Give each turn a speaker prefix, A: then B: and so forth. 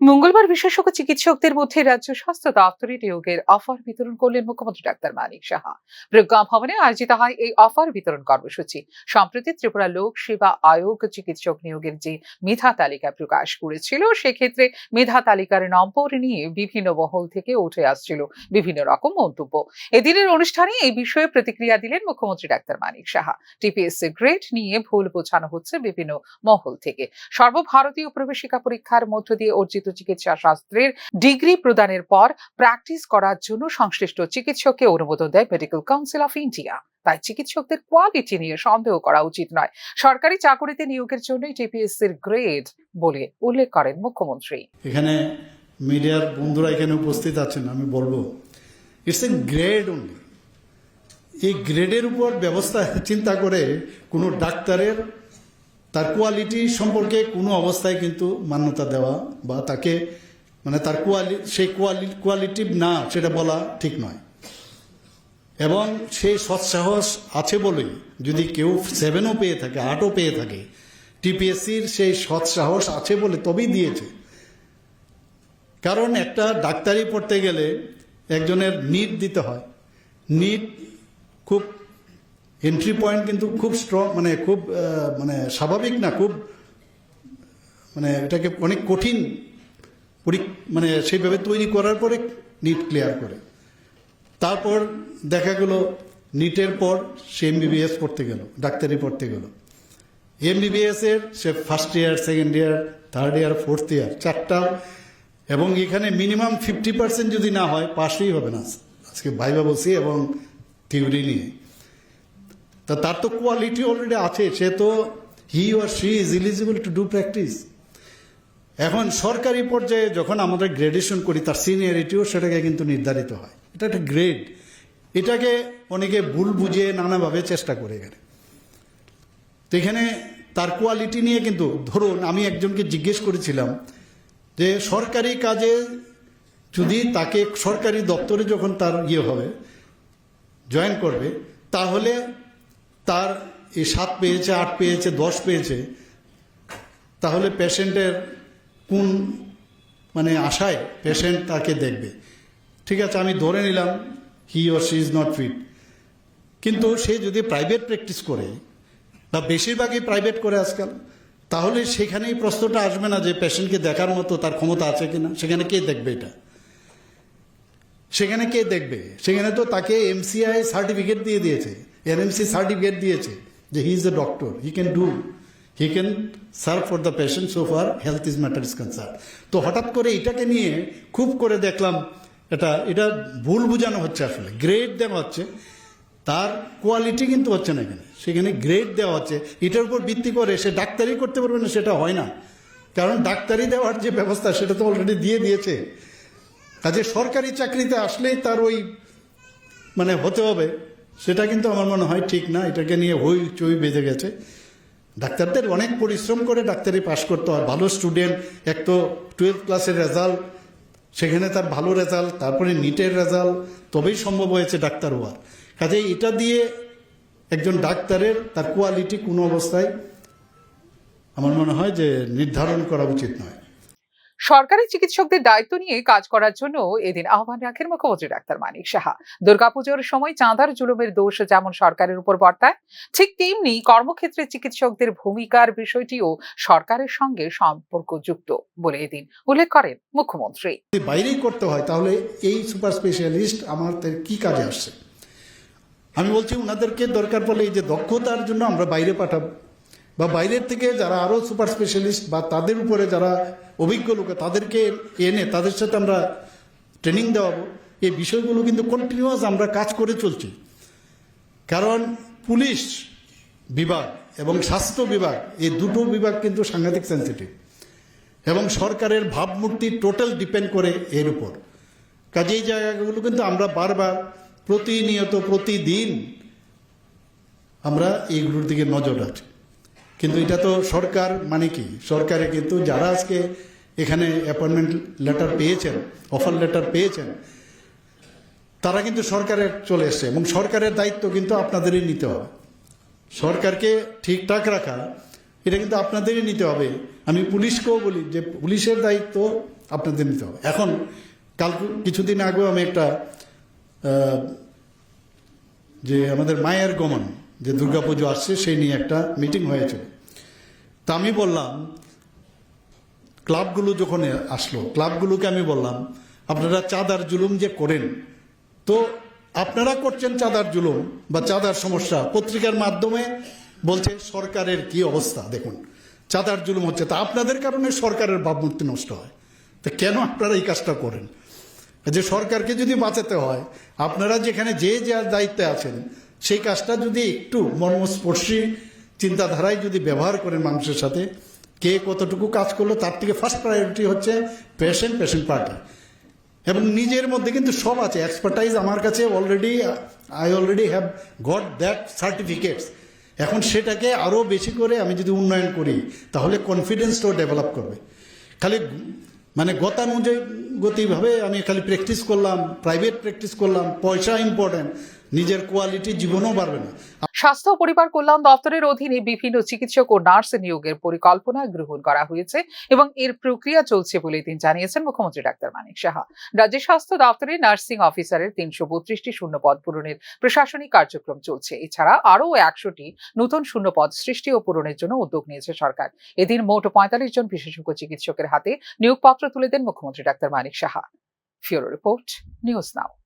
A: মঙ্গলবার বিশেষজ্ঞ চিকিৎসকদের মধ্যে রাজ্য স্বাস্থ্য দপ্তরে নিয়োগের অফার বিতরণ করলেন মুখ্যমন্ত্রী ডাক্তার মানিক সাহা। প্রজ্ঞা ভবনে আয়োজিত হয় এই অফার বিতরণ কর্মসূচি। সম্প্রতি ত্রিপুরা লোক সেবা আয়োগ চিকিৎসক নিয়োগের যে মেধা তালিকা প্রকাশ করেছিল, সেক্ষেত্রে মেধা তালিকার নম্বর নিয়ে বিভিন্ন মহল থেকে উঠে আসছিল বিভিন্ন রকম মন্তব্য। এদিনের অনুষ্ঠানে এই বিষয়ে প্রতিক্রিয়া দিলেন মুখ্যমন্ত্রী doctor Manik Saha. TPSC grade নিয়ে ভুল বোঝানো হচ্ছে বিভিন্ন মহল থেকে। সর্বভারতীয় প্রবেশিকা পরীক্ষার মধ্য দিয়ে অর্জিত চিকিৎসা শাস্ত্রের ডিগ্রি প্রদানের পর প্র্যাকটিস করার জন্য সংশ্লিষ্ট চিকিৎসককে অনুমোদন দেয় মেডিকেল কাউন্সিল অফ ইন্ডিয়া। তাই চিকিৎসকদের কোয়ালিটি নিয়ে সন্দেহ করা উচিত নয়। সরকারি চাকরিতে নিয়োগের জন্যই টিপিএসসির গ্রেড বলে উল্লেখ করেন মুখ্যমন্ত্রী।
B: এখানে মিডিয়ার বন্ধুরা এখানে উপস্থিত আছেন, আমি বলব ইটস এ গ্রেড অনলি এই গ্রেডের উপর ব্যবস্থা চিন্তা করে কোনো ডাক্তারের তার কোয়ালিটি সম্পর্কে কোনো অবস্থায় কিন্তু মান্যতা দেওয়া বা তাকে মানে তার কোয়ালি সেই কোয়ালি কোয়ালিটি না, সেটা বলা ঠিক নয়। এবং সেই সৎসাহস আছে বলেই যদি কেউ সেভেনও পেয়ে থাকে আটও পেয়ে থাকে টিপিএসসির সেই সৎসাহস আছে বলে তবেই দিয়েছে। কারণ একটা ডাক্তারি পড়তে গেলে একজনের নিট দিতে হয়। নিট খুব এন্ট্রি পয়েন্ট কিন্তু খুব স্ট্রং মানে খুব মানে স্বাভাবিক না, খুব মানে এটাকে অনেক কঠিন পরীক- মানে সেইভাবে তৈরি করার পরে নিট ক্লিয়ার করে। তারপর দেখা গেল নিটের পর সে এমবিবিএস পড়তে গেল, ডাক্তারি পড়তে গেল। এমবিবিএস এর সে first year second year third year fourth year চারটা, এবং এখানে মিনিমাম ফিফটি পার্সেন্ট যদি না হয়, পাশই হবে না। আজকে ভাইবা বলছি, এবং থিওরি নিয়ে। তা তার তো কোয়ালিটি অলরেডি আছে, সে তো he or she is eligible to do practice এখন সরকারি পর্যায়ে যখন আমাদের গ্রেডেশন করি, তার সিনিয়রিটিও সেটাকে কিন্তু নির্ধারিত হয়। এটা একটা গ্রেড এটাকে অনেকে ভুল বুঝিয়ে নানাভাবে চেষ্টা করে এখানে তো এখানে তার কোয়ালিটি নিয়ে কিন্তু, ধরুন আমি একজনকে জিজ্ঞেস করেছিলাম যে সরকারি কাজে যদি তাকে সরকারি দপ্তরে যখন তার ইয়ে হবে জয়েন করবে, তাহলে তার এই সাত পেয়েছে, আট পেয়েছে, দশ পেয়েছে, তাহলে পেশেন্টের কোন মানে আশায় পেশেন্ট তাকে দেখবে? ঠিক আছে, আমি ধরে নিলাম he or she is not fit কিন্তু সে যদি প্রাইভেট প্র্যাকটিস করে, বা বেশিরভাগই প্রাইভেট করে আজকাল, তাহলে সেখানেই প্রশ্নটা আসবে না যে পেশেন্টকে দেখার মতো তার ক্ষমতা আছে কিনা। সেখানে কে দেখবে এটা? সেখানে কে দেখবে? সেখানে তো তাকে এমসিআই সার্টিফিকেট দিয়ে দিয়েছে। এনএমসি সার্টিফিকেট দিয়েছে যে he is a doctor he can do he can serve for the patient so far health is matter is concern তো হঠাৎ করে এটাকে নিয়ে খুব করে দেখলাম, এটা এটা ভুল বোঝানো হচ্ছে আসলে গ্রেড দেওয়া হচ্ছে, তার কোয়ালিটি কিন্তু হচ্ছে না এখানে, সেখানে গ্রেড দেওয়া হচ্ছে, এটার উপর ভিত্তি করে সে ডাক্তারি করতে পারবে না, সেটা হয় না। কারণ ডাক্তারি দেওয়ার যে ব্যবস্থা, সেটা তো অলরেডি দিয়ে দিয়েছে। কাজে সরকারি চাকরিতে আসলেই তার ওই মানে হতে হবে সেটা কিন্তু আমার মনে হয় ঠিক না, এটাকে নিয়ে হই চই বেঁধে গেছে। ডাক্তারদের অনেক পরিশ্রম করে ডাক্তারি পাশ করতে হয়। ভালো স্টুডেন্ট, এক তো টুয়েলভ ক্লাসের রেজাল্ট, সেখানে তার ভালো রেজাল্ট, তারপরে নিটের রেজাল্ট, তবেই সম্ভব হয়েছে ডাক্তার হওয়ার। কাজে এটা দিয়ে একজন ডাক্তারের তার কোয়ালিটি কোনো অবস্থায় আমার মনে হয় যে নির্ধারণ করা উচিত নয়।
A: সরকারি চিকিৎসকদের দায়িত্ব নিয়ে কাজ করার জন্য এদিন আহ্বান রাখেন মুখ্যমন্ত্রী ডাক্তার মানিক সাহা। দুর্গাপুজোর সময় চাঁদার জুলুমের দোষ যেমন সরকারের উপর বর্তায়, ঠিক তেমনি কর্মক্ষেত্রে চিকিৎসকদের ভূমিকার বিষয়টিও সরকারের সঙ্গে সম্পর্কযুক্ত বলে এদিন উল্লেখ করেন মুখ্যমন্ত্রী।
B: বাইরেই করতে হয়, তাহলে এই সুপার স্পেশালিস্ট আমাদের কি কাজে আসছে? আমি বলছি ওনাদেরকে দরকার পড়লে এই যে দক্ষতার জন্য আমরা বাইরে পাঠাবো বা বাইরের থেকে যারা আরও সুপার স্পেশালিস্ট বা তাদের উপরে যারা অভিজ্ঞ লোক, তাদেরকে এনে তাদের সাথে আমরা ট্রেনিং দেওয়াবো। এই বিষয়গুলো কিন্তু কন্টিনিউয়াস আমরা কাজ করে চলছি। কারণ পুলিশ বিভাগ এবং স্বাস্থ্য বিভাগ, এই দুটো বিভাগ কিন্তু সাংঘাতিক সেন্সিটিভ এবং সরকারের ভাবমূর্তি টোটাল ডিপেন্ড করে এর উপর। কাজে এই জায়গাগুলো কিন্তু আমরা বারবার, প্রতিনিয়ত, প্রতিদিন আমরা এইগুলোর দিকে নজর রাখছি। কিন্তু এটা তো সরকার মানে কি? সরকারে কিন্তু যারা আজকে এখানে অ্যাপয়েন্টমেন্ট লেটার পেয়েছেন অফার লেটার পেয়েছেন, তারা কিন্তু সরকারের চলে এসছে এবং সরকারের দায়িত্ব কিন্তু আপনাদেরই নিতে হবে। সরকারকে ঠিকঠাক রাখা, এটা কিন্তু আপনাদেরই নিতে হবে। আমি পুলিশকেও বলি যে পুলিশের দায়িত্ব আপনাদের নিতে হবে। এখন কাল কিছুদিন আগেও আমি একটা যে আমাদের মায়ের গমন যে দুর্গাপুজো আসছে, সেই নিয়ে একটা মিটিং হয়েছিল তা আমি বললাম ক্লাবগুলো যখন আসলো ক্লাবগুলোকে আমি বললাম, আপনারা চাঁদার জুলুম যে করেন, তো আপনারা করছেন চাঁদার জুলুম বা চাঁদার সমস্যা? পত্রিকার মাধ্যমে বলছে, সরকারের কি অবস্থা? দেখুন, চাঁদার জুলুম হচ্ছে, তা আপনাদের কারণে সরকারের ভাবমূর্তি নষ্ট হয়। তো কেন আপনারা এই কাজটা করেন? যে সরকারকে যদি বাঁচাতে হয়, আপনারা যেখানে যে যার দায়িত্বে আছেন সেই কাজটা যদি একটু মর্মস্পর্শী চিন্তাধারায় যদি ব্যবহার করেন মানুষের সাথে, কে কতটুকু কাজ করল তার থেকে ফার্স্ট প্রায়োরিটি হচ্ছে পেশেন্ট পেশেন্ট পার্টি এবং নিজের মধ্যে কিন্তু সব আছে এক্সপার্টাইজ আমার কাছে already I already have got that certificates এখন সেটাকে আরও বেশি করে আমি যদি উন্নয়ন করি, তাহলে কনফিডেন্সটাও ডেভেলপ করবে। খালি মানে গতানুযায়ী গতিভাবে আমি খালি প্র্যাকটিস করলাম প্রাইভেট প্র্যাকটিস করলাম, পয়সা ইম্পর্টেন্ট নিজের কোয়ালিটি জীবনও বাড়বে না।
A: স্বাস্থ্য পরিবার কল্যাণ দপ্তরের অধীনে বিভিন্ন চিকিৎসক ও নার্স নিয়োগের পরিকল্পনা গ্রহণ করা হয়েছে এবং এর প্রক্রিয়া চলছে বলে তিনি জানিয়েছেন মুখ্যমন্ত্রী ডাক্তার মানিক সাহা। রাজ্য স্বাস্থ্য দপ্তরে নার্সিং অফিসারের তিনশো বত্রিশটি শূন্যপদ পূরণের প্রশাসনিক কার্যক্রম চলছে। এছাড়া আরও একশোটি নতুন শূন্যপদ সৃষ্টি ও পূরণের জন্য উদ্যোগ নিয়েছে সরকার। এদিন মোট পঁয়তাল্লিশ জন বিশেষজ্ঞ চিকিৎসকের হাতে নিয়োগপত্র তুলে দেন মুখ্যমন্ত্রী ডাক্তার মানিক সাহা। ফিওরো রিপোর্ট, নিউজ নাও।